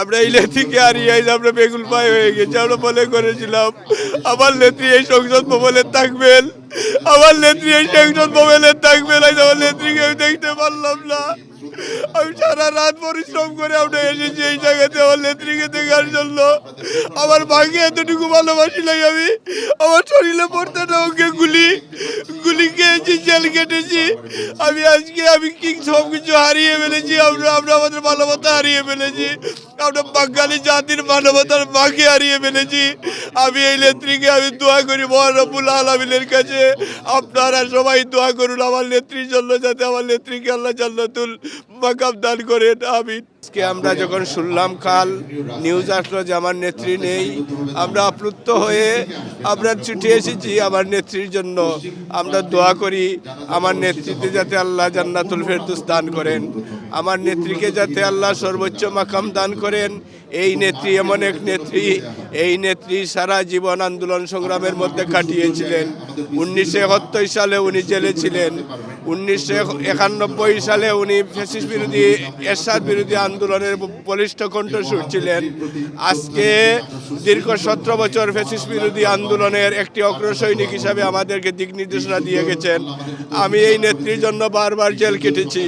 আমরা এই নেত্রীকে হারিয়ে আমরা বেগুল পাই হয়ে গেছি, আমরা মনে করেছিলাম, আমার নেত্রী এই সংসদ ভবনে থাকবেন, আমার নেত্রী এই সংসদ ভবনে থাকবেন আমার নেত্রীকে আমি দেখতে পারলাম না। আমি সারা রাত পরিশ্রম করে আমরা এসেছি এই জায়গাতে আমার নেত্রীকে দেখার জন্য। আমার ভাগে এতটুকু ভালোবাসিলাই আমি, আমার শরীরে পড়তে না ওকে গুলি গুলি খেয়েছি, জেল কেটেছি আমি আজকে আমি কি সব কিছু হারিয়ে ফেলেছি, আমরা আমরা আমাদের মানবতা হারিয়ে ফেলেছি। আমরা বাঙালি জাতির মানবতার মাকে হারিয়ে ফেলেছি। আমি এই নেত্রীকে আমি দোয়া করি মহানবুল আলমিনের কাছে। আপনারা সবাই দোয়া করুন আমার নেত্রীর জন্য, যাতে আমার নেত্রীকে আল্লাহ জান্নাতুল মাকাম দান করেন। আমি আজকে আমরা যখন শুনলাম কাল নিউজ আসলো যে আমার নেত্রী নেই, আমরা আপ্লুত হয়ে আমরা ছুটে এসেছি আমার নেত্রীর জন্য। আমরা দোয়া করি আমার নেতৃত্বে যাতে আল্লাহ জান্নাতুল ফেরদুস দান করেন, আমার নেত্রীকে যাতে আল্লাহ সর্বোচ্চ মাকাম দান করেন এই নেত্রী এমন এক নেত্রী, এই নেত্রী সারা জীবন আন্দোলন সংগ্রামের মধ্যে কাটিয়েছিলেন। উনিশশো একাত্তর সালে উনি জেলে ছিলেন। উনিশশো একানব্বই সালে উনি ফ্যাসিস বিরোধী, এরশাদ বিরোধী আন্দোলনের বলিষ্ঠ কণ্ঠস্বর ছিলেন। আজকে দীর্ঘ সতেরো বছর ফ্যাসিস বিরোধী আন্দোলনের একটি অগ্রসৈনিক হিসাবে আমাদেরকে দিক নির্দেশনা দিয়ে গেছেন। আমি এই নেত্রীর জন্য বারবার জেল কেটেছি।